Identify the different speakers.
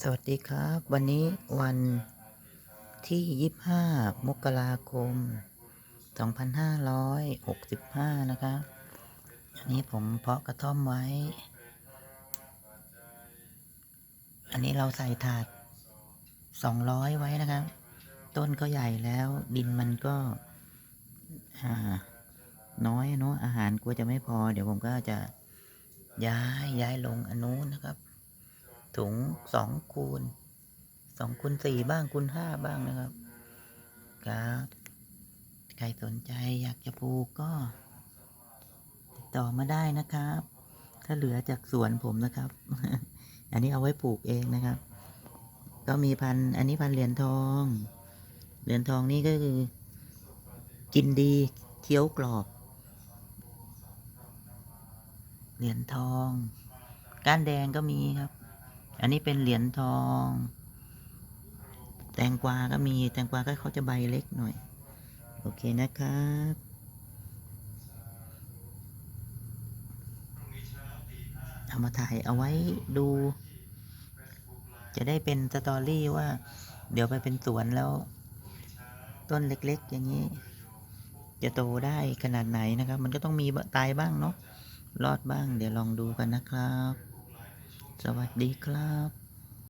Speaker 1: สวัสดีครับ วันนี้วันที่ 25 มกราคม 2565 นะครับอันนี้ผมเพาะกระท่อมไว้ อันนี้เราใส่ถาด 200 ไว้นะครับ ต้นก็ใหญ่แล้วดินมันก็น้อยเนาะอาหารกลัวจะไม่พอ เดี๋ยวผมก็จะย้ายย้ายลงอนนุนะครับ ถุงสองคูณสองคูณสี่บ้างคูณห้าบ้างนะครับ ครับ ใครสนใจอยากจะปลูกก็ ติดต่อมาได้นะครับ ถ้าเหลือจากสวนผมนะครับ อันนี้เอาไว้ปลูกเองนะครับ ก็มีพันอันนี้พันเหรียญทอง เหรียญทองนี่ก็คือ กินดีเคี้ยวกรอบ เหรียญทอง ก้านแดงก็มีครับ อันนี้เป็นเหรียญทอง แตงกวาก็มีแตงกวาก็เขาจะใบเล็กหน่อย โอเคนะครับเอามาถ่ายเอาไว้ดู จะได้เป็นสตอรี่ว่า เดี๋ยวไปเป็นสวนแล้ว ต้นเล็กๆ อย่างนี้ จะโตได้ขนาดไหนนะครับ มันก็ต้องมีตายบ้างเนาะรอดบ้าง เดี๋ยวลองดูกันนะครับ สวัสดีครับ